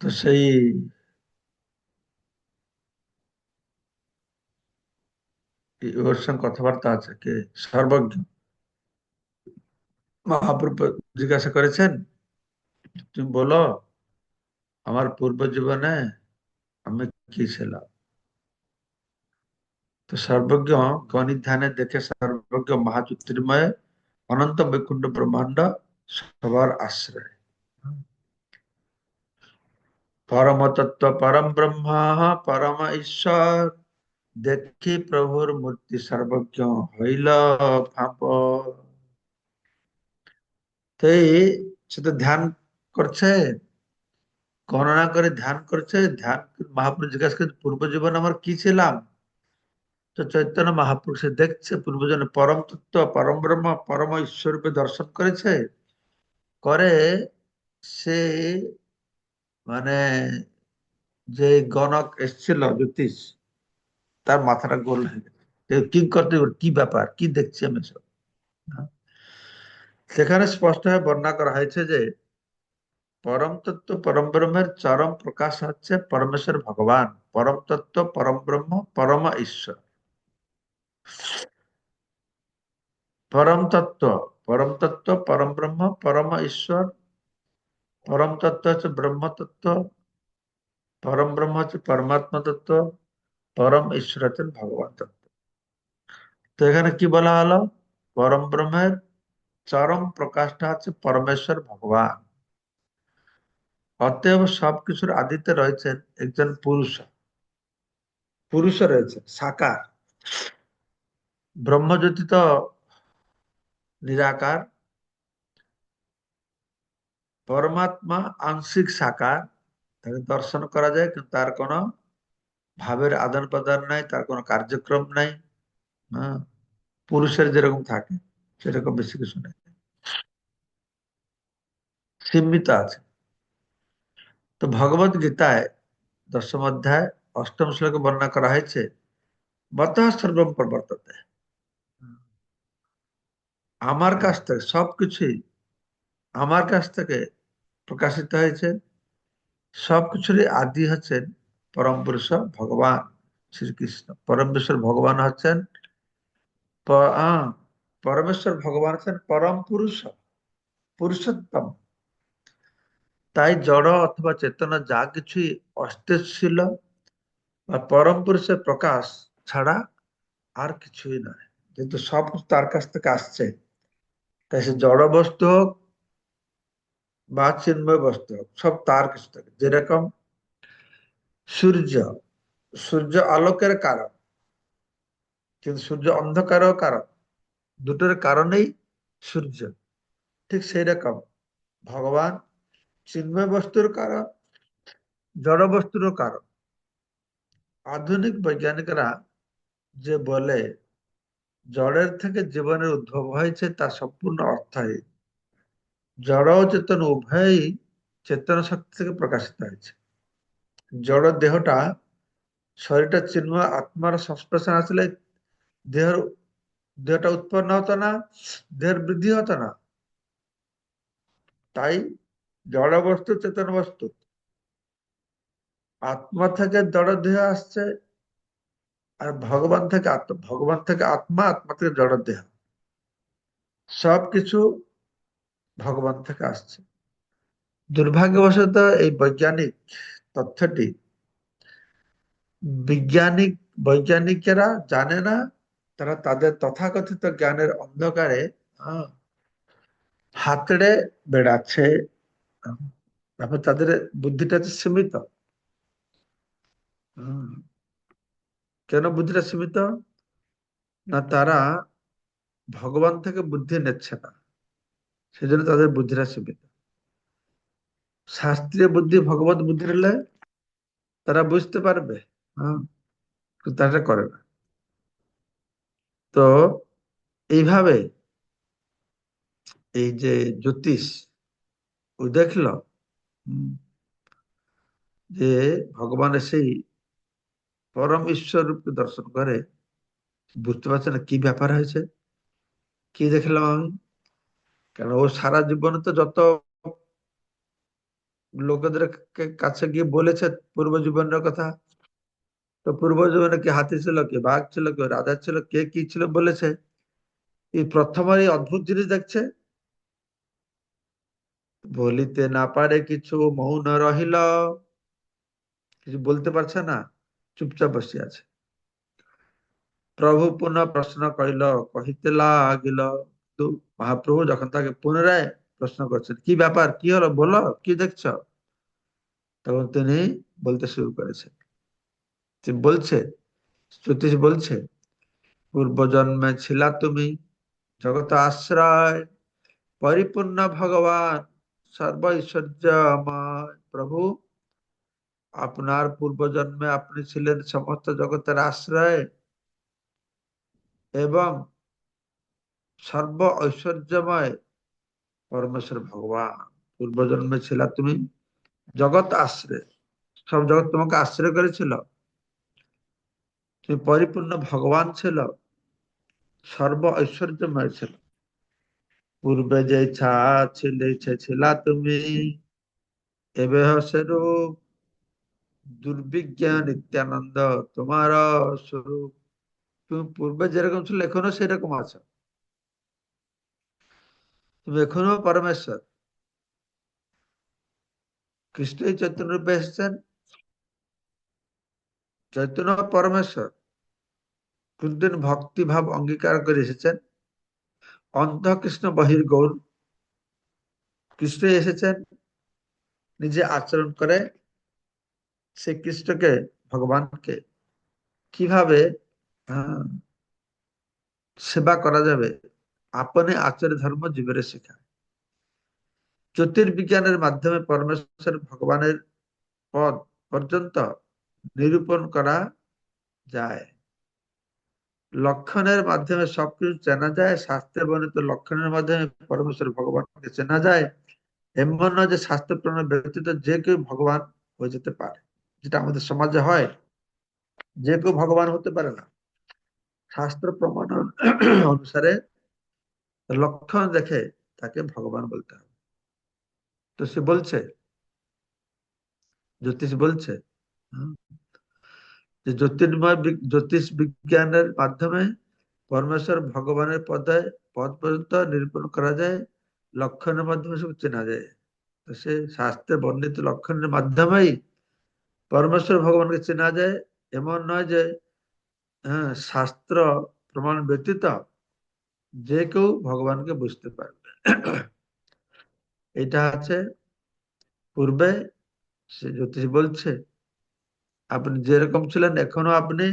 তো সেই ওর সঙ্গে কথাবার্তা আছে, কে? সর্বজ্ঞ। মহাপ্রভু জিজ্ঞাসা করেছেন, তুমি বলো, আমার পূর্ব জীবনে আমি কি ছিলাম? তো সর্বজ্ঞ গণিত ধ্যানে দেখে সর্বজ্ঞ মহাজ্যোতির্ময় অনন্ত বৈকুণ্ঠ ব্রহ্মাণ্ড সবার আশ্রয়। পরম তত্ত্ব পরম ব্রহ্মা পরম ঈশ্বর দেখি প্রভুর মূর্তি সর্বজ্ঞ হইল ফাঁপ সে তো ধ্যান করছে গণনা করে ধ্যান করছে ধ্যান মহাপুরুষ জিজ্ঞাসা করছে পূর্ব জীবন আমার কি ছিলাম তো চৈতন্য মহাপুরুষে দেখছে পূর্বজনে পরম তত্ত্ব পরম ব্রহ্ম পরম ঈশ্বরূপে দর্শন করেছে করে সে মানে যে গণক এসছিল জ্যোতিষ, তার মাথাটা গোল হয়ে গেছে। কি করতে কি ব্যাপার? কি দেখছি আমি সব? হ্যাঁ? সেখানে স্পষ্ট হয়ে বর্ণনা করা হয়েছে যে পরম তত্ত্ব পরম ব্রহ্মের চরম প্রকাশ হচ্ছে পরমেশ্বর ভগবান। পরম তত্ত্ব, পরম ব্রহ্ম, পরম ঈশ্বর। পরম তত্ত্ব পরম তত্ত্ব, পরম ব্রহ্ম, পরম ঈশ্বর পরম তত্ত্ব হচ্ছে ব্রহ্ম তত্ত্ব পরম ব্রহ্ম হচ্ছে পরমাত্মা তত্ত্ব পরম ঈশ্বর হচ্ছেন ভগবান তত্ত্ব তো এখানে কি বলা হলো পরম ব্রহ্মের চরম প্রকাশটা হচ্ছে পরমেশ্বর ভগবান অতএব সবকিছুর আদিতে রয়েছেন একজন পুরুষ পুরুষ রয়েছে সাকার ব্রহ্মজ্যোতি তো নিরাকার পরমাত্মা আংশিক সাকার তাকে দর্শন করা যায়, কিন্তু তার কোনো ভাবের আদান প্রদান নাই, তার কোনো কার্যক্রম নাই হ্যাঁ? পুরুষের যেরকম থাকে, সেরকম বেশি কিছু নেই। সীমিত আছে। তো ভগবত গীতায় দশম অধ্যায় অষ্টম শ্লোকে বর্ণনা করা হয়েছে বত সর্বম প্রবর্ততে। আমার কাছ থেকে সবকিছুই, আমার কাছ থেকে প্রকাশিত হয়েছে সবকিছুরই আদি হচ্ছেন পরম পুরুষ ভগবান শ্রীকৃষ্ণ। পরমেশ্বর ভগবান হচ্ছেন পরমেশ্বর ভগবান হচ্ছেন পরম পুরুষ পুরুষোত্তম। তাই জড় অথবা চেতনা যা কিছুই অস্তিত্বশীল বা পরম পুরুষের প্রকাশ ছাড়া আর কিছুই নয়। কিন্তু সব তার কাছ থেকে আসছে, তাই সে জড় বস্তু হোক বা চিন্ময় বস্তু সব তার কাছ থেকে। যেরকম সূর্য সূর্য আলোকের কারণ, কিন্তু সূর্য অন্ধকারও কারণ। দুটোর কারণেই সূর্য। ঠিক সেই রকম ভগবান চিন্ময় বস্তুর কারণ জড় বস্তুরও কারণ। আধুনিক বৈজ্ঞানিকরা যে বলে, জড়ের থেকে জীবনের উদ্ভব হয়েছে তা সম্পূর্ণ অর্থহীন জড় ও চেতন উভয়ই চেতন শক্তি থেকে প্রকাশিত হয়েছে। জড় দেহটা, শরীরটা চিহ্ন আত্মার সংস্পর্শন আসলে দেহের, দেহটা উৎপন্ন হতো না, দেহের বৃদ্ধি হতো না। তাই জড় বস্তু, চেতন বস্তু। আত্মা থেকে জড় দেহ আসছে আর ভগবান থেকে আত্মা, ভগবান থেকে আত্মা আত্মা থেকে জড় দেহ। সবকিছু ভগবান থেকে আসছে। দুর্ভাগ্যবশত এই বৈজ্ঞানিক তথ্যটি বিজ্ঞানিক, বৈজ্ঞানিকেরা জানে না, তারা তাদের তথাকথিত জ্ঞানের অন্ধকারে হাতড়ে বেড়াচ্ছে। তারপর তাদের বুদ্ধিটা সীমিত। কেন বুদ্ধিটা সীমিত? না তারা ভগবান থেকে বুদ্ধি নিচ্ছে না। সেজন্য তাদের বুদ্ধিটা সীমিত শাস্ত্রীয় বুদ্ধি, ভগবত বুদ্ধি হলে তারা বুঝতে পারবে হ্যাঁ তারা করে না। তো এইভাবে এই যে জ্যোতিষ, ও দেখল যে ভগবানের সেই পরম ঈশ্বর রূপে দর্শন করে, বুঝতে পারছে না কি ব্যাপার হয়েছে। কি দেখলাম আমি? কারণ ও সারা জীবনে তো যত লোকেদের কাছে গিয়ে বলেছে পূর্ব জীবনের কথা, তো পূর্ব জীবনে কি হাতি ছিল, কি বাঘ ছিল, কি রাজা ছিল, কে কি ছিল বলেছে, এই প্রথমের এই অদ্ভুত জিনিস দেখছে। বলিতে না পারে কিছু, মৌন রহিল, কিছু বলতে পারছে না, চুপচাপ বসে আছে। প্রভু পুনঃ প্রশ্ন করিল, কহিতে লাগিল তো মহাপ্রভু যখন তাকে পুনরায় প্রশ্ন করছেন, কি ব্যাপার? কি হলো? বলো, কি দেখছ? তখন তিনি বলতে শুরু করেছেন। বলছে, জ্যোতিষ বলছে পূর্ব জন্মে ছিলা তুমি জগত আশ্রয়, পরিপূর্ণ ভগবান সর্ব ঐশ্বর্যময় প্রভু, আপনার পূর্ব জন্মে আপনি ছিলেন সমস্ত জগতের আশ্রয় এবং সর্ব ঐশ্বর্যময় পরমেশ্বর ভগবান। পূর্ব জন্মে ছিলা তুমি, জগৎ আশ্রয়, সব জগৎ তোমাকে আশ্রয় করেছিল। তুমি পরিপূর্ণ ভগবান ছিল, সর্ব ঐশ্বর্যময় ছিল। পূর্বে যে ইচ্ছা ছিল ইচ্ছে ছিলা তুমি, এবে সেরূপ দুর্বিজ্ঞা নিত্যানন্দ তোমার স্বরূপ। তুমি পূর্বে যেরকম ছিল, এখনও সেরকম আছো। এখনও পরমেশ্বর কৃষ্ণই চৈতন্য রূপে এসেছেন চৈতন্য পরমেশ্বর কোনদিন ভক্তি ভাব অঙ্গীকার করে এসেছেন অন্ধ কৃষ্ণ বহির গৌর কৃষ্ণ এসেছেন নিজে আচরণ করে সে কৃষ্ণকে ভগবানকে কীভাবে সেবা করা যাবে আপনি আচার্য ধর্ম জীবের শেখায় জ্যোতির্বিজ্ঞানের মাধ্যমে পরমেশ্বর ভগবানের পদ পর্যন্ত নিরূপণ করা যায়। লক্ষণের মাধ্যমে সবকিছু চেনা যায়, শাস্ত্রে বর্ণিত লক্ষণের মাধ্যমে পরমেশ্বর ভগবানকে চেনা যায়। এমন নয় যে শাস্ত্র প্রণয় ব্যতীত যে কেউ ভগবান হয়ে যেতে পারে, যেটা আমাদের সমাজে হয়। যে কেউ ভগবান হতে পারে না। শাস্ত্র প্রমাণ অনুসারে লক্ষণ দেখে তাকে ভগবান বলতে হবে। তো সে বলছে, জ্যোতিষ বলছে যে জ্যোতির্ময় জ্যোতিষ বিজ্ঞানের মাধ্যমে পরমেশ্বর ভগবানের পদে, পদ পর্যন্ত নিরূপণ করা যায়, লক্ষণের মাধ্যমে সব চেনা যায়। তো সে শাস্ত্রে বর্ণিত লক্ষণের মাধ্যমেই পরমেশ্বর ভগবানকে চেনা যায়। এমন নয় যে হ্যাঁ শাস্ত্র প্রমাণ ব্যতীত যে কেউ ভগবানকে বুঝতে পারবে। এটা আছে, পূর্বে সে জ্যোতিষ বলছে, আপনি যেরকম ছিলেন, এখনও আপনি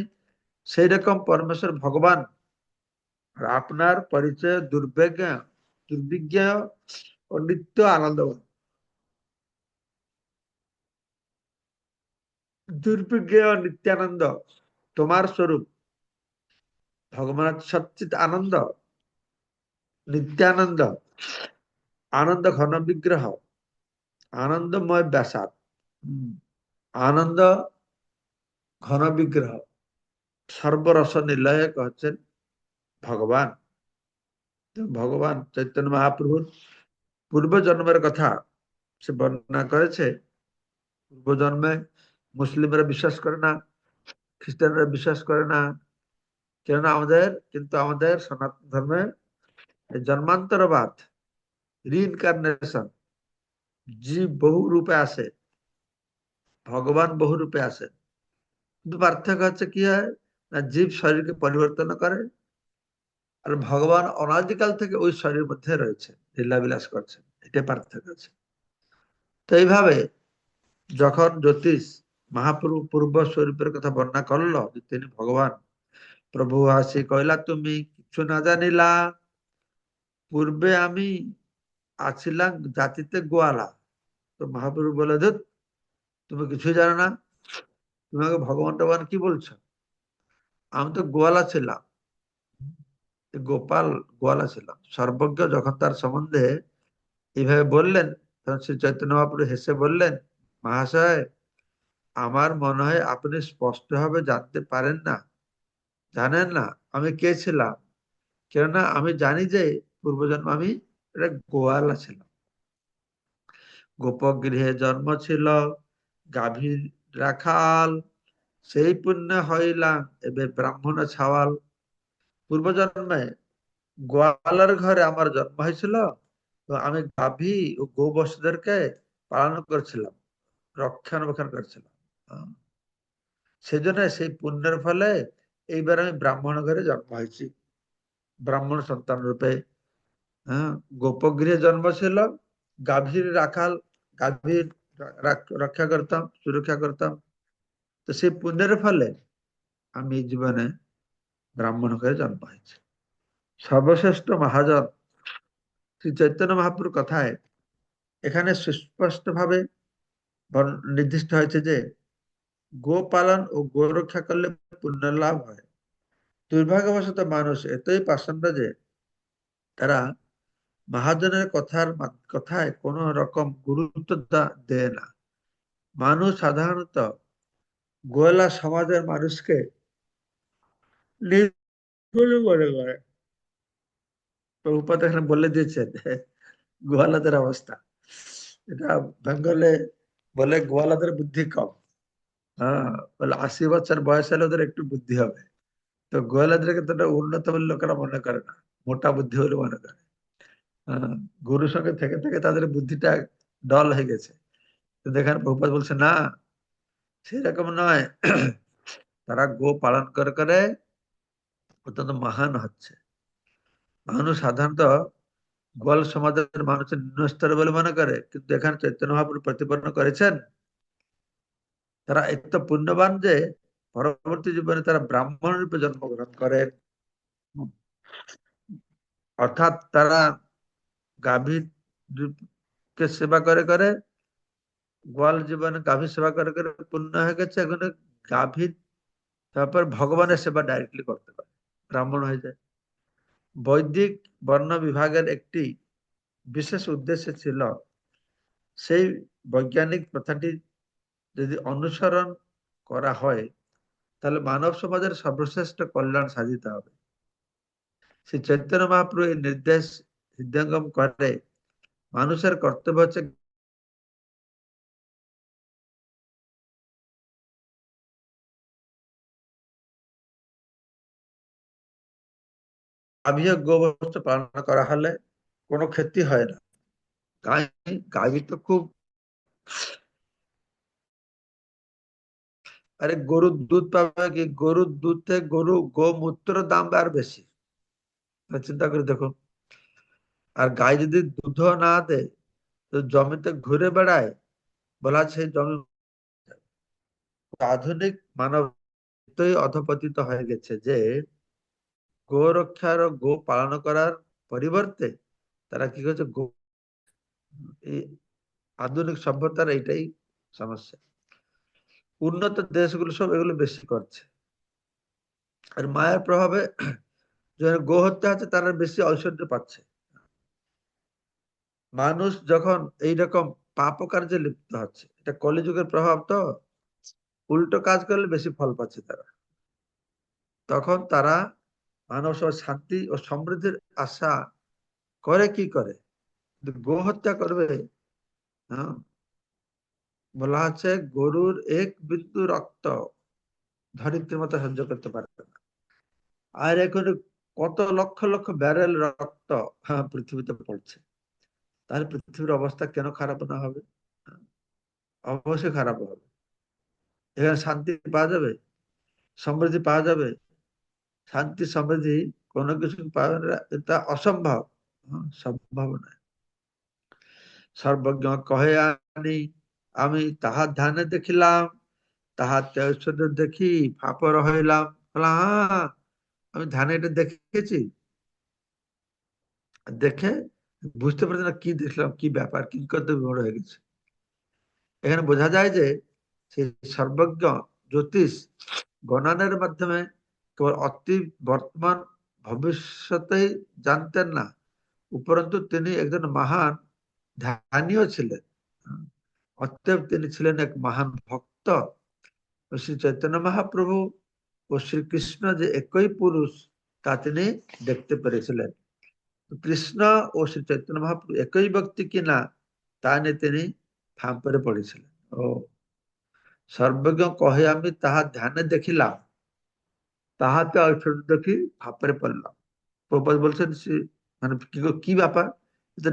সেই রকম পরমেশ্বর ভগবান। আপনার পরিচয় দুর্বিজ্ঞ দুর্বিজ্ঞ ও নিত্য আনন্দ দুর্বিজ্ঞ ও নিত্যানন্দ, তোমার স্বরূপ। ভগবান সচ্চিত আনন্দ। নিত্যানন্দ। আনন্দ ঘন বিগ্রহ। আনন্দময় ব্যাসাদ। আনন্দ ঘন বিগ্রহ। সর্বরস নিলয়ক হচ্ছেন ভগবান। ভগবান চৈতন্য মহাপ্রভুর পূর্ব জন্মের কথা সে বর্ণনা করেছে। পূর্ব জন্মে মুসলিমরা বিশ্বাস করে না খ্রিস্টানরা বিশ্বাস করে না। কেননা আমাদের কিন্তু আমাদের সনাতন ধর্মে এই জন্মান্তরবাদ রিইনকার্নেশন জীব বহু রূপে আসে, ভগবান বহু রূপে আসে। কিন্তু পার্থক্য হচ্ছে কি হয়, না জীব শরীরকে পরিবর্তন করে, আর ভগবান অনাদিকাল থেকে ওই শরীর মধ্যে রয়েছে, লীলাবিলাস করছেন এটা পার্থক্য আছে। তো এইভাবে যখন জ্যোতিষ মহাপ্রভু পূর্ব স্বরূপের কথা বর্ণনা করল তিনি ভগবান, প্রভু আসি কইলা তুমি কিছু না জানিলা পূর্বে আমি আছিলাম জাতিতে গোয়ালা। তো মহাপ্রভু বলে ধুত তুমি কিছুই জানো না। তুমি আমাকে ভগবান টগবান কি বলছো? আমি তো গোয়ালা ছিলাম। গোপাল গোয়ালা ছিলাম। সর্বজ্ঞ যখন তার সম্বন্ধে এইভাবে বললেন, তখন শ্রী চৈতন্য মহাপ্রভু হেসে বললেন, মহাশয়, আমার মনে হয় আপনি স্পষ্টভাবে জানতে পারেন না। জানেন না আমি কে ছিলাম। কেননা আমি জানি যে পূর্বজন্ম আমি একটা গোয়ালা ছিলাম গোপগৃহে জন্ম ছিল, গাভী রাখাল সেই পুণ্য হইলাম এবে ব্রাহ্মণ ছাওয়াল পূর্বজন্মে গোয়ালার ঘরে আমার জন্ম হয়েছিল তো আমি গাভী ও গোবর্ষদেরকে পালন করেছিলাম রক্ষণাবেক্ষণ করেছিলাম। সেজন্য সেই পুণ্যের ফলে এইবার আমি ব্রাহ্মণ ঘরে জন্ম হয়েছি ব্রাহ্মণ সন্তান রূপে গোপগৃহে জন্ম ছিল গাভীর রাখাল, গাভীর রক্ষা করতাম, সুরক্ষা করতাম। তো সেই পুণ্যের ফলে আমি জীবনে ব্রাহ্মণ ঘরে জন্ম হয়েছি। সর্বশ্রেষ্ঠ মহাজন শ্রী চৈতন্য মহাপুর কথায় এখানে সুস্পষ্ট ভাবে নির্দিষ্ট হয়েছে যে গো পালন ও গো রক্ষা করলে পুণ্য লাভ হয়। দুর্ভাগ্যবশত মানুষ এতই পাষণ্ড যে তারা মহাজনের কথার কথায় কোন রকম গুরুত্ব দেয় না। মানুষ সাধারণত গোয়েলা সমাজের মানুষকে মনে বলে দিয়েছেন, গোয়ালাদের অবস্থা। এটা বেঙ্গলে বলে গোয়ালাদের বুদ্ধি কম। হ্যাঁ আশি বছর বয়স হলে ওদের একটু বুদ্ধি হবে। তো গোয়ালাদেরকে তো উন্নত লোকেরা মনে করে না, মোটা বুদ্ধি বলে মনে করে। গরুর সঙ্গে থেকে থেকে তাদের বুদ্ধিটা ডল হয়ে গেছে। তো দেখেন প্রভুপাত বলছে, না, সেরকম নয়। তারা গো পালন করে করে অত্যন্ত মহান হচ্ছে। মানুষ সাধারণত গোয়াল সমাজের মানুষের নিম্ন বলে মনে করে, কিন্তু এখানে চৈতন্য মহাপুর প্রতিপন্ন করেছেন। তারা এত পুণ্যবান যে পরবর্তী জীবনে তারা ব্রাহ্মণ রূপে জন্মগ্রহণ করেন। অর্থাৎ তারা গাভীর কে সেবা করে করে, গোয়াল জীবনে গাভীর সেবা করে করে পূর্ণ হয়ে গেছে, এখন গাভীর তারপর ভগবানের সেবা ডাইরেক্টলি করতে পারে, ব্রাহ্মণ হয়ে যায়। বৈদিক বর্ণ বিভাগের একটি বিশেষ উদ্দেশ্য ছিল, সেই বৈজ্ঞানিক প্রথাটি যদি অনুসরণ করা হয়, তাহলে মানব সমাজের সর্বশ্রেষ্ঠ কল্যাণ সাধিত হবে। শ্রী চৈতন্য মহাপ্রভু এই নির্দেশ হৃদয়ঙ্গম করে, মানুষের কর্তব্য হচ্ছে গাভীয় গোবর্ষ পালন করা হলে কোনো ক্ষতি হয় না। গাভী তো খুব আরে গরুর দুধ পাবে কি? গরুর দুধ গরু গোমূত্র দাম আর বেশি। চিন্তা করে দেখুন। আর গাই যদি দুধ না দেয়, তো জমিতে ঘুরে বেড়ায়, বলা সেই জমি আধুনিক মানব অধপতিত হয়ে গেছে যে গো রক্ষার গো পালন করার পরিবর্তে তারা কি করছে, গো আধুনিক সভ্যতার এইটাই সমস্যা। উন্নত দেশগুলো সব এগুলো বেশি করছে। আর মায়ের প্রভাবে যারা গো হত্যা আছে তারা বেশি ঐশ্বর্য পাচ্ছে। মানুষ যখন এইরকম পাপ কার্যে লিপ্ত হচ্ছে, এটা কলিযুগের প্রভাব তো? উল্টো কাজ করলে বেশি ফল পাচ্ছে তারা। তখন তারা সমাজ শান্তি ও সমৃদ্ধির আশা করে কি করে? গো হত্যা করবে। হ্যাঁ? বলা হচ্ছে গরুর এক বিন্দু রক্ত ধরিত্রীর মতো সহ্য করতে পারবে না। আর এখন কত লক্ষ লক্ষ ব্যারেল রক্ত হ্যাঁ পৃথিবীতে পড়ছে। তাহলে পৃথিবীর অবস্থা কেন খারাপ না হবে? অবশ্যই খারাপ হবে। এখানে শান্তি পাওয়া যাবে? সমৃদ্ধি পাওয়া যাবে? শান্তি, সমৃদ্ধি কোনো কিছু পাবে এটা অসম্ভব। সম্ভব নয়। সর্বজ্ঞ কহে আনি, আমি তাহার ধ্যানে দেখিলাম, তাহার ঐশ্বর্য দেখি ফাপর হইলাম। হ্যাঁ আমি ধ্যানে এটা দেখেছি। দেখে বুঝতে পারছি না কি দেখলাম, কি ব্যাপার, কি করতে বিমূঢ় হয়ে গেছে। এখানে বোঝা যায় যে সেই সর্বজ্ঞ জ্যোতিষ গণনের মাধ্যমে কেবল অতি বর্তমান ভবিষ্যতেই জানতেন না, উপরন্তু তিনি একজন মহান ধ্যানীয় ছিলেন। অতএব তিনি ছিলেন এক মহান ভক্ত। শ্রী চৈতন্য মহাপ্রভু ও শ্রীকৃষ্ণ যে একই পুরুষ, তা তিনি দেখতে পেরেছিলেন। কৃষ্ণ ও শ্রী চৈতন্য মহাপ্রভু একই ব্যক্তি কিনা, তা নিয়ে তিনি ফাঁপরে পড়েছিলেন। ও সর্বজ্ঞ কহে, আমি তাহা ধ্যানে দেখিলাম, তাহাতে ঐশ্বর্য দেখি ফাঁপরে পড়লাম। প্রপাত বলছেন, সে মানে কি ব্যাপার?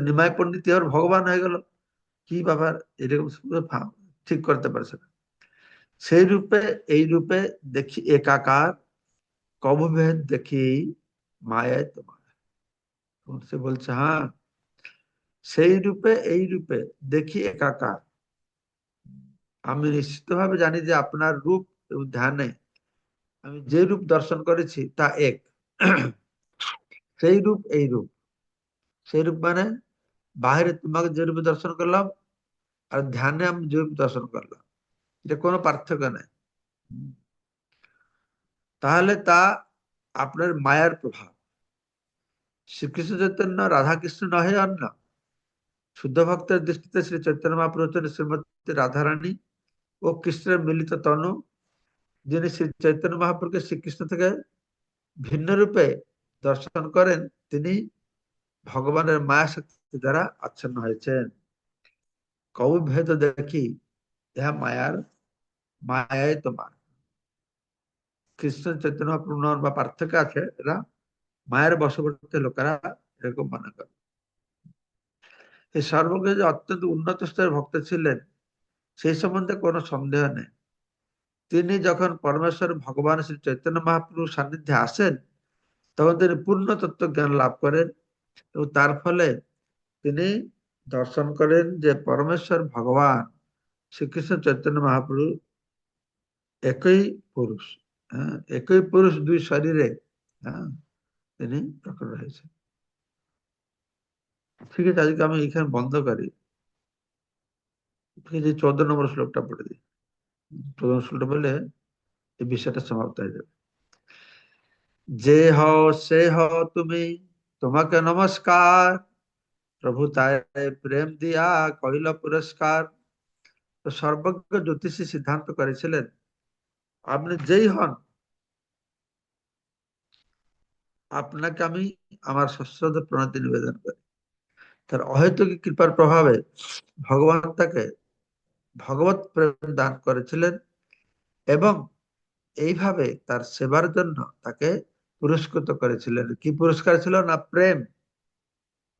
নিমায় পণ্ডিত এবার ভগবান হয়ে গেল। কি ব্যাপার? এরকম ঠিক করতে পারছে না। সেই রূপে, এই রূপে দেখি একাকার কবভেদ দেখি মায়ায় তোমার। সে বলছে হ্যাঁ সেই রূপে এই রূপে দেখি একাকার আমি নিশ্চিতভাবে জানি যে আপনার রূপ ধ্যানে আমি যে রূপ দর্শন করেছি তা এক সেই রূপ এই রূপ সেই রূপ মানে বাইরে তোমাকে যে রূপে দর্শন করলাম আর ধ্যানে আমি যে রূপ দর্শন করলাম এটা কোনো পার্থক্য নেই তাহলে তা আপনার মায়ার প্রভাব শ্রীকৃষ্ণ চৈতন্য রাধাকৃষ্ণ নহে অন্য। শুদ্ধ ভক্তের দৃষ্টিতে শ্রী চৈতন্য মহাপ্রভু হচ্ছেন শ্রীমতী রাধারানী ও কৃষ্ণের মিলিত তনু, যিনি শ্রী চৈতন্য মহাপ্রভুকে শ্রীকৃষ্ণ থেকে ভিন্ন রূপে দর্শন করেন, তিনি ভগবানের মায়া শক্তি দ্বারা আচ্ছন্ন হয়েছেন। কবি ভেদ দেখি, ইহা মায়ার, মায়ায় তোমার। কৃষ্ণ চৈতন্য মহাপ্রভু বা পার্থক্য আছে, এরা মায়ের বশবর্তী লোকেরা এরকম মনে করে। এই সর্বজ্ঞ যে অত্যন্ত উন্নত স্তরের ভক্ত ছিলেন, সেই সম্বন্ধে কোনো সন্দেহ নেই। তিনি যখন পরমেশ্বর ভগবান শ্রী চৈতন্য মহাপ্রভুর সান্নিধ্যে আসেন, তখন তিনি পূর্ণ তত্ত্ব জ্ঞান লাভ করেন এবং তার ফলে তিনি দর্শন করেন যে পরমেশ্বর ভগবান শ্রীকৃষ্ণ চৈতন্য মহাপ্রভু একই পুরুষ হ্যাঁ একই পুরুষ দুই শরীরে হ্যাঁ তিনি প্রকট হয়েছেন ঠিক আছে, আজকে আমি এখানে বন্ধ করি। ঠিক আছে, চোদ্দ নম্বর শ্লোকটা পড়ে দিই। প্রথম শ্লোকটা বলে এই বিষয়টা সমাপ্ত হয়ে যাবে। যে হও, সে হও তুমি, তোমাকে নমস্কার। প্রভু তাই প্রেম দিয়া কহিল পুরস্কার। সর্বজ্ঞ জ্যোতিষী সিদ্ধান্ত করেছিলেন, আপনি যেই হন আপনাকে আমি আমার সশ্রদ্ধ প্রণতি নিবেদন করি। তার অহেতুক কৃপার প্রভাবে ভগবান তাকে ভগবত প্রেম দান করেছিলেন এবং এইভাবে তার সেবার জন্য তাকে পুরস্কৃত করেছিলেন। কি পুরস্কার ছিল না প্রেম?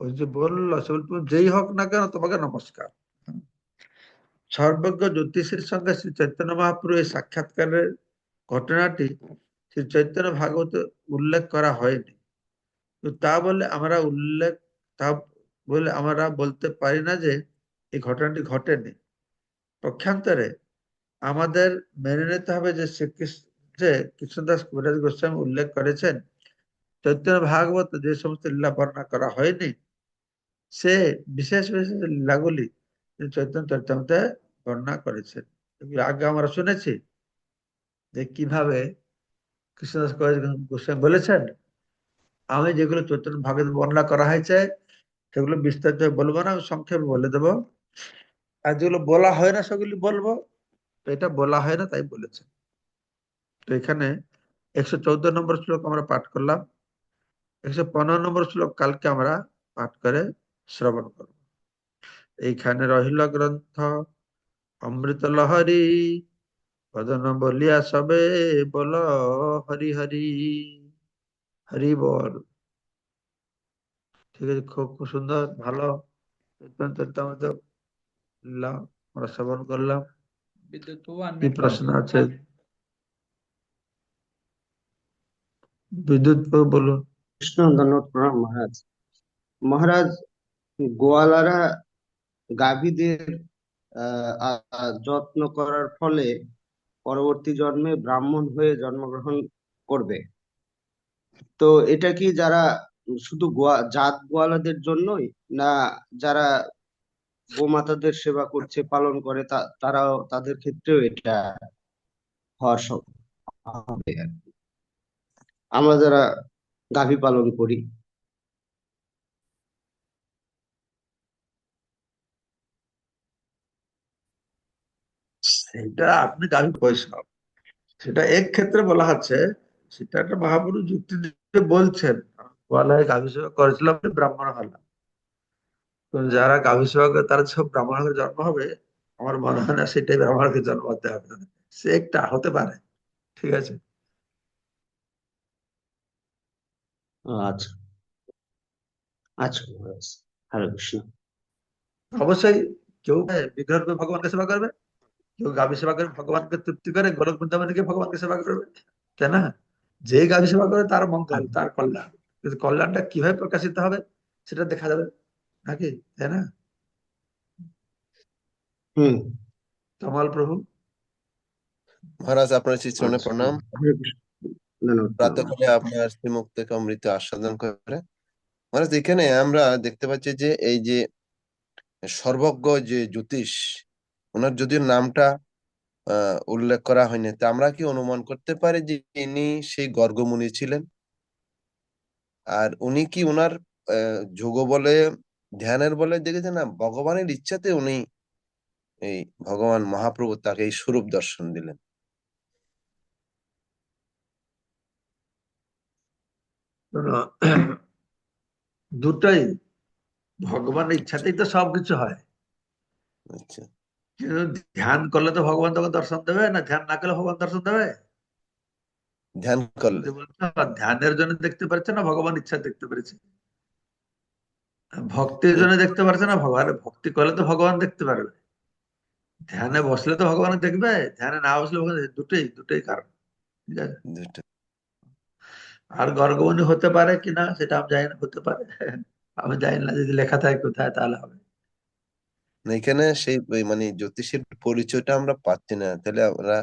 ওই যে বলল তুমি যেই হোক না কেন তোমাকে নমস্কার। সর্বজ্ঞ জ্যোতিষীর সঙ্গে শ্রী চৈতন্য মহাপ্রভু এই সাক্ষাৎকারের ঘটনাটি শ্রী চৈতন্য ভাগবত উল্লেখ করা হয়নি। তো বলে আমরা উল্লেখ, তা বলে আমরা বলতে পারি না যে এই ঘটনাটি ঘটেনি। পক্ষান্তরে আমাদের মেনে নিতে হবে যে শ্রীকৃষ্ণ, যে কৃষ্ণদাস কবিরাজ গোস্বামী উল্লেখ করেছেন, চৈতন্য ভাগবত যে সমস্ত লীলা বর্ণনা করা হয়নি, সে বিশেষ বিশেষ লীলাগুলি তিনি চৈতন্য চরিতামৃতে বর্ণনা করেছেন। আগে আমরা শুনেছি যে কীভাবে কৃষ্ণদাস গোস্বামী বলেছেন, আমি যেগুলো চৈতন্য ভাগবত বর্ণনা করা হয়েছে, সেগুলো বিস্তারিত বলব না, আমি সংক্ষেপে বলে দেবো। আর যেগুলো বলা হয় না, সেগুলি বলব। তো এটা বলা হয় না, তাই বলেছে। তো এখানে একশো চৌদ্দ নম্বর শ্লোক আমরা পাঠ করলাম। একশো পনেরো নম্বর শ্লোক কালকে আমরা পাঠ করে শ্রবণ করব। এইখানে রহিল গ্রন্থ, অমৃত লহরি বদন বলিয়া সবে বল হরি হরি হরি বল। ঠিক আছে খুব খুব সুন্দর ভালো। আমরা শ্রবণ করলাম। কি প্রশ্ন আছে? বিদ্যুৎ বলুন। কৃষ্ণ ধন্যবাদ প্রণাম মহারাজ। মহারাজ গোয়ালারা গাভীদের যত্ন করার ফলে পরবর্তী জন্মে ব্রাহ্মণ হয়ে জন্মগ্রহণ করবে তো এটা কি যারা শুধু গোয়া, জাত গোয়ালাদের জন্যই না যারা গোমাতাদের সেবা করছে, পালন করে তারাও, তাদের ক্ষেত্রেও এটা হওয়ার হবে। আমরা যারা গাভী পালন করি সেটা আপনি গাভী বৈষ্ণব সেটা এক ক্ষেত্রে বলা হচ্ছে সেটা একটা মহাপুরুষ যুক্তি দিয়ে বলছেন। বলা হয় গাভী সেবা করেছিলাম ব্রাহ্মণ হলাম তো যারা গাভী সেবা করে তারা সব ব্রাহ্মণ জন্ম হবে। আমার মনে হয় না সেটাই ব্যবহারকে জন্মাতে হবে। সে একটা হতে পারে। ঠিক আছে? আচ্ছা। আচ্ছা হরে কৃষ্ণ। অবশ্যই কেউ বিগ্রহ ভগবানকে সেবা করবে। কেউ গাভী সেবা করে ভগবানকে তৃপ্তি করে গোলক বৃন্দাবনে গিয়ে ভগবানকে সেবা করবে। তাই না যে গাভী সেবা করে তার মঙ্গল তার কল্যাণ। কিন্তু কল্যাণটা কীভাবে প্রকাশিত হবে সেটা দেখা যাবে। নাকি? তাই না? হুম। কমল প্রভু। মহারাজ আপনার শ্রী চরণে আচ্ছা, প্রণাম। প্রাতঃকালে আপনার শ্রীমুখ থেকে অমৃত আস্বাদন করে। মহারাজ এখানে আমরা দেখতে পাচ্ছি যে এই যে সর্বজ্ঞ যে জ্যোতিষ ওনার যদিও নামটা উল্লেখ করা হয়নি তা আমরা কি অনুমান করতে পারি যে ইনি সেই গর্গমুনি ছিলেন? আর উনি কি ওনার যোগ বলে ধ্যানের বলে দেখেছেন না? ভগবানের ইচ্ছাতে উনি এই ভগবান মহাপ্রভু তাকে এই স্বরূপ দর্শন দিলেন। দুটাই ভগবানের ইচ্ছাতেই তো সবকিছু হয়। আচ্ছা। ধ্যান করলে তো ভগবান তখন দর্শন দেবে না ধ্যান না করলে ভগবান দর্শন দেবে? ধ্যান করলে। ধ্যানের জন্য দেখতে পারছে না ভগবান ইচ্ছা দেখতে পেরেছে। ভক্তির জন্য দেখতে পারছে না ভগবান ভক্তি করলে তো ভগবান দেখতে পারবে। ধ্যানে বসলে তো ভগবান দেখবে ধ্যানে না বসলে ভগবান দুটোই দুটোই কারণ ঠিক আছে? আর গর্গমণি হতে পারে কিনা সেটা আমি জানি না হতে পারে। আমি জানি না যদি লেখা থাকে কোথায় তাহলে হবে। না, এখানে সেই ওই মানে জ্যোতিষের পরিচয়টা আমরা পাচ্ছি না। তাহলে আমরা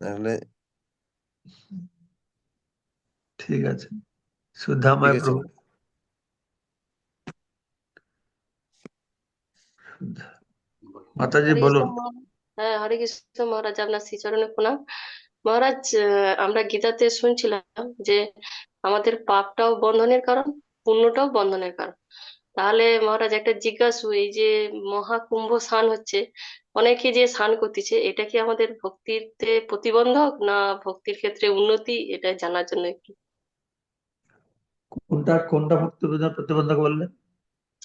তাহলে ঠিক আছে। সুধাময় প্রভু। মাতাজি বলুন। হ্যাঁ হরে কৃষ্ণ মহারাজ আপনার শ্রীচরণে প্রণাম। মহারাজ আমরা গীতাতে শুনছিলাম যে আমাদের পাপটাও বন্ধনের কারণ পুণ্যটাও বন্ধনের কারণ। তাহলে মহারাজ একটা জিজ্ঞাসু এই যে মহাকুম্ভ স্নান হচ্ছে অনেকে যে স্নান করতেছে এটা কি আমাদের ভক্তিতে প্রতিবন্ধক না ভক্তির ক্ষেত্রে উন্নতি? এটা জানার জন্য একটু। কোনটা কোনটা ভক্তি প্রতিবন্ধক বললেন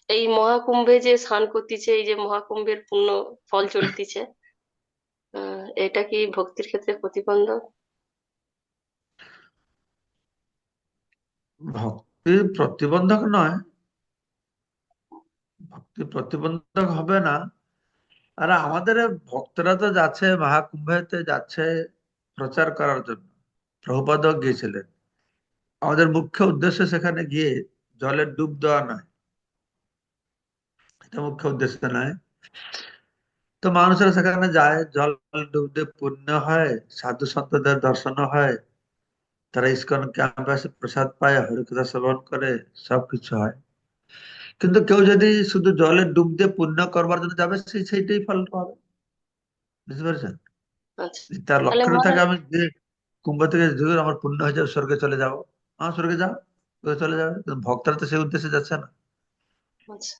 এই মহাকুম্ভে যে স্নান করতেছে এই যে মহাকুম্ভের পুণ্য ফল চলতেছে আহ, এটা কি ভক্তির ক্ষেত্রে প্রতিবন্ধক? ভক্তি প্রতিবন্ধক নয় ভক্তি প্রতিবন্ধক হবে না। আর আমাদের ভক্তরা তো যাচ্ছে, মহাকুম্ভেতে যাচ্ছে প্রচার করার জন্য। প্রভুপাদ গিয়েছিলেন। আমাদের মুখ্য উদ্দেশ্য সেখানে গিয়ে জলে ডুব দেওয়া নয়। এটা মুখ্য উদ্দেশ্য নয়। তো মানুষেরা সেখানে যায়, জল ডুব দিয়ে পুণ্য হয়, সাধু সন্তদের দর্শন হয়। তারা ইস্কন ক্যাম্পাসে প্রসাদ পায়, হরিকথা শ্রবণ করে, সবকিছু হয়। কিন্তু কেউ যদি শুধু জলে ডুব দিয়ে পুণ্য করবার জন্য যাবে সেই সেইটাই ফল পাবে। বুঝতে পেরেছেন? আচ্ছা। তার লক্ষ্য থাকে আমি যে কুম্ভ থেকে আমার পুণ্য হয়ে যাবে স্বর্গে চলে যাব। আমার স্বর্গে যাও স্বর্গে চলে যাবে। কিন্তু ভক্তরা তো সেই উদ্দেশ্যে যাচ্ছে না। আচ্ছা।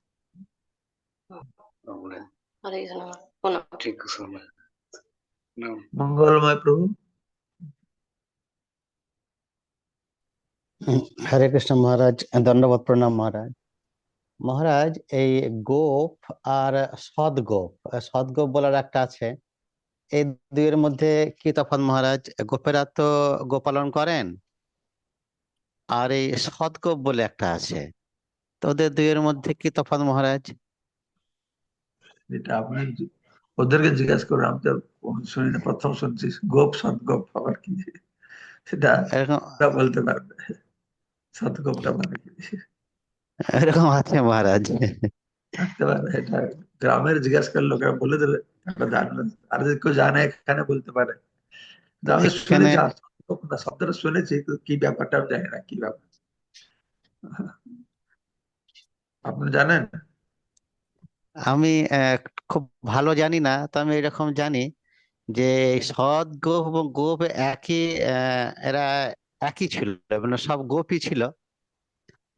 মঙ্গলময় প্রভু। হরে কৃষ্ণ মহারাজ দণ্ডবত প্রণাম মহারাজ। মহারাজ এই গোপ আর সদগোপ সদগোপ বলার একটা আছে। এই দুইয়ের মধ্যে কি তফাৎ মহারাজ? গোপেরা তো গোপালন করেন। আর এই সদগোপ বলে একটা আছে। তো ওদের দুইয়ের মধ্যে কি তফাৎ মহারাজ? এটা আপনি ওদেরকে জিজ্ঞাসা করুন আমি তো শুনি না প্রথম শুনছি গোপ সৎগোপ আবার কি? সেটা বলতে পারবে। সৎগোপটা মানে কি? এরকম আছে মহারাজ। থাকতে পারে এটা গ্রামের জিজ্ঞাসা করলে লোকেরা বলে দেবে আর যদি কেউ জানে এখানে বলতে পারে। আমি এখানে- শুনেছি শব্দটা শুনেছি কি ব্যাপারটা আমি জানি না কি ব্যাপার। আপনি জানেন? আমি খুব ভালো জানি না তো আমি এরকম জানি যে সৎ গোপ এবং গোপ একই এরা একই ছিল মানে সব গোপই ছিল।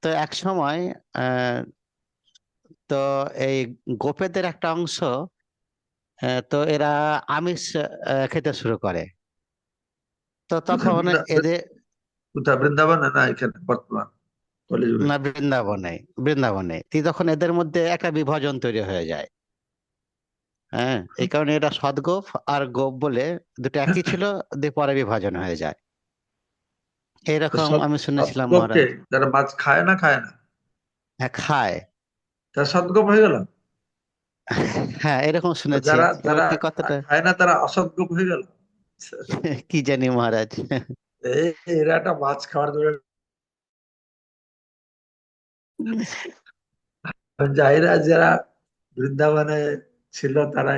তো এক সময় আহ, তো এই গোপেদের একটা অংশ তো এরা আমিষ খেতে শুরু করে। তো তখন এদের বৃন্দাবন না এখানে বর্তমান না বৃন্দাবনে বৃন্দাবনে। তি তখন এদের মধ্যে একটা বিভাজন তৈরি হয়ে যায়। হ্যাঁ এই কারণে এটা সদ্গোপ আর গোপ বলে দুটো একই ছিল দিয়ে পরে বিভাজন হয়ে যায়। এরকম আমি শুনেছিলাম মহারাজ যারা মাছ খায় না খায় না? হ্যাঁ খায়। তারা সদ্গোপ হয়ে গেল? হ্যাঁ এরকম শুনেছি। যারা যারা কথাটা? খায় না তারা অসৎগোপ হয়ে গেল? কি জানি মহারাজ। এরা একটা মাছ খাওয়ার জন্য যাইরা যারা বৃন্দাবনে ছিল তারা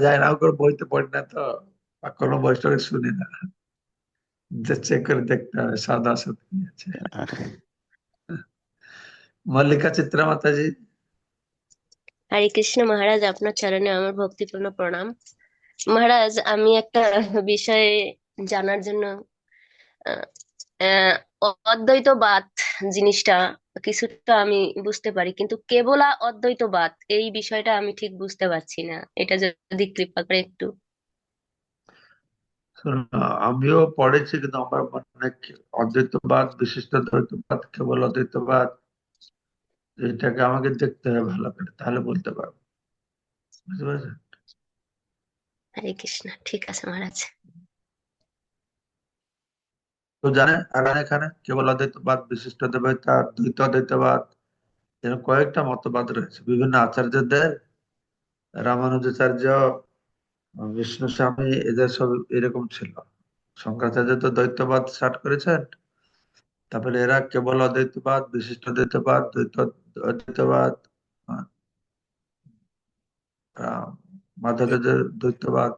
যায় না করে বইতে পড়ি না তো কোনো বৈষ্ণবের শুনি না। চেক করে দেখতে হবে সাদা অসৎ আছে মল্লিকা চিত্রা মাতাজি হরে কৃষ্ণ মহারাজ আপনার চরণে আমার ভক্তিপূর্ণ প্রণাম মহারাজ আমি একটা বিষয়ে জানার জন্য অদ্বৈতবাদ জিনিসটা কিছুটা আমি বুঝতে পারি কিন্তু কেবলা অদ্বৈতবাদ এই বিষয়টা আমি ঠিক বুঝতে পারছি না এটা যদি কৃপা করে একটু আমিও পড়েছি কিন্তু আমার মনে অদ্বৈতবাদ বিশিষ্ট দ্বৈতবাদ কেবল অদ্বৈতবাদ এটাকে আমাকে দেখতে হবে ভালো করে তাহলে বলতে পারব। বুঝতে পারছেন হরে কৃষ্ণ ঠিক আছে মহারাজ। তো জানে আর এখানে কেবল অদ্বৈতবাদ বিশিষ্ট দ্বৈত দ্বৈত অদ্বৈতবাদ এরকম কয়েকটা মতবাদ রয়েছে। বিভিন্ন আচার্যদের রামানুজাচার্য বিষ্ণু স্বামী এদের সব এরকম ছিল। শঙ্করাচার্য তো দ্বৈতবাদ স্টার্ট করেছেন। তারপরে এরা কেবল অদ্বৈতবাদ বিশিষ্ট দ্বৈতবাদ দ্বৈত অদ্বৈতবাদ মাধবের দ্বৈতবাদ।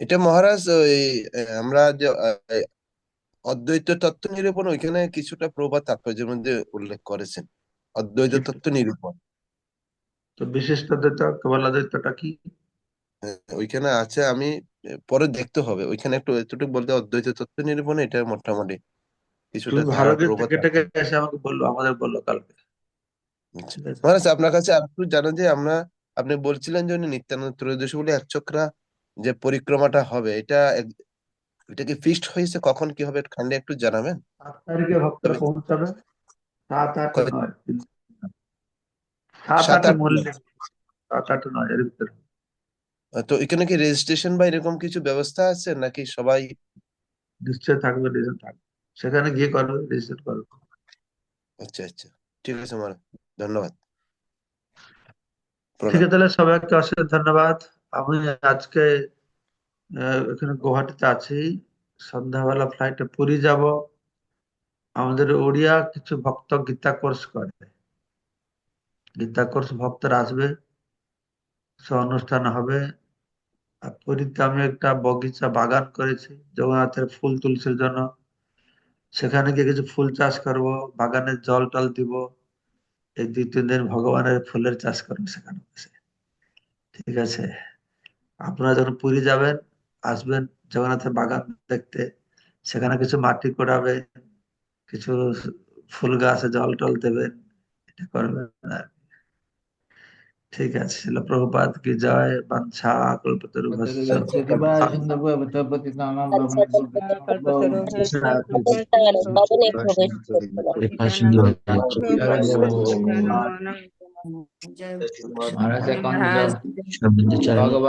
এটা মহারাজ ওই আমরা যে অদ্বৈত তত্ত্ব নিরূপণ ওইখানে কিছুটা প্রবাদ তাৎপর্যের মধ্যে উল্লেখ করেছেন। অদ্বৈত তত্ত্ব নিরূপণ। তো বিশিষ্ট দ্বৈত কেবল অদ্বৈতটা কি? ওইখানে আছে আমি পরে দেখতে হবে। ওইখানে একটু এতটুকু বলতে অদ্বৈত তত্ত্ব নিরূপণে এটা মোটামুটি কিছুটা প্রবাদ থেকে থেকে। এসে আমাকে বলল আমাদের বলল কালকে। আচ্ছা। মহারাজ আপনার কাছে আর একটু জানা যে আমরা আপনি বলছিলেন যে উনি নিত্যানন্দ ত্রয়োদশী বলে এক চক্রা যে পরিক্রমাটা হবে এটা এটা কি ফিক্সড হয়েছে? কখন কি হবে খান্ডে একটু জানাবেন? সাত তারিখে ভক্তরা পৌঁছাবে। সাত আট নয় সাত আট নয়। সাত আট নয় এর ভিতরে। তো এখানে কি রেজিস্ট্রেশন বা এরকম কিছু ব্যবস্থা আছে? নাকি সবাই নিশ্চয় থাকবে থাকবে। সেখানে গিয়ে করবে রেজিস্টার করবে। আচ্ছা আচ্ছা। ঠিক আছে মহারাজ ধন্যবাদ। ঠিক আছে তাহলে সবাইকে অশেষ ধন্যবাদ। আমি আজকে এখানে গুয়াহাটিতে আছি। সন্ধ্যাবেলা ফ্লাইটে পুরী যাব। আমাদের ওড়িয়া কিছু ভক্ত গীতা কোর্স করে। গীতা কোর্স ভক্তরা আসবে। সে অনুষ্ঠান হবে। পুরীতে আমি একটা বগিচা বাগান করেছি, জগন্নাথের ফুল তুলসীর জন্য। সেখানে গিয়ে কিছু ফুল চাষ করব বাগানে জল টল দিব। এই দুই, তিন দিন ভগবানের ফুলের চাষ করব সেখানে বসে। ঠিক আছে? আপনারা যখন পুরী যাবেন, আসবেন জগন্নাথের বাগান দেখতে, সেখানে কিছু মাটি কোড়াবে কিছু ফুল গাছে জল টল দেবেন, এটা করবেন আর। ঠিক আছে শিল প্রভুপাদ কি জয় বাঞ্ছা কল্পতরুভ্যশ্চ বাদনে প্রবেশ মহারাজ এখন ভগবান